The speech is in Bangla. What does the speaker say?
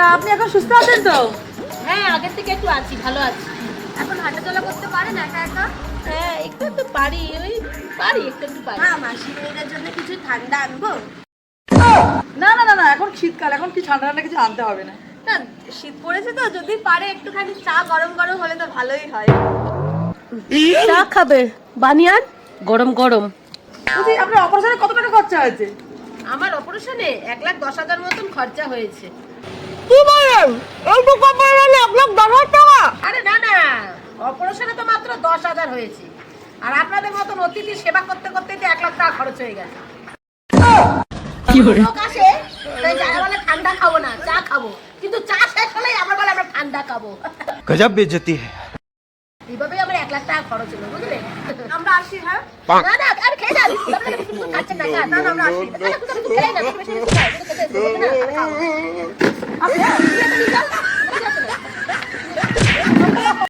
তা আপনি এখন সুস্থ আছেন তো? হ্যাঁ আগের থেকে একটু আছি ভালো আছি। এখন হাঁটাচলা করতে পারেন একা একা? হ্যাঁ একটু একটু পারি ওই পারি একটু একটু পারি। মা মাসি মেয়েদের জন্য কিছু ঠান্ডা আনব? না না না না এখন শীতকাল এখন কি ঠান্ডা ঠান্ডা কিছু আনতে হবে না। না শীত পড়েছে তো যদি পারে একটুখানি চা গরম গরম হলে তো ভালোই হয়। চা খাবে বানিয়ান? গরম গরম। বলছি আপনার অপারেশনে কত টাকা খরচা হয়েছে? আমার অপারেশনে এক লাখ দশ হাজার মতন খরচা হয়েছে। কি বলেন এইটুকু পড়ালে এক লাখ দশ হাজার টাকা আরে না না অপারেশনে তো মাত্র দশ হাজার হয়েছে আর আপনাদের মতন অতিথি সেবা করতে করতে তো এক লাখ টাকা খরচ হয়ে গেছে লোক আসে তাই যারা বলে ঠান্ডা খাবো না চা খাবো কিন্তু চা শেষ হলেই আবার বলে আমরা ঠান্ডা খাবো गजब बेइज्जती है এইভাবেই আমার এক লাখ টাকা খরচ হলো বুঝলেন আমরা আসি হ্যাঁ না না আর খেয়ে যান আপনারা কিছু খাচ্ছেন না খান। না না আমরা আসি না না, না, কিছু খেলেই না, বেশি বেশি খাই, কিছু খেতে এসে বলছে না, আর খাবো। আপনি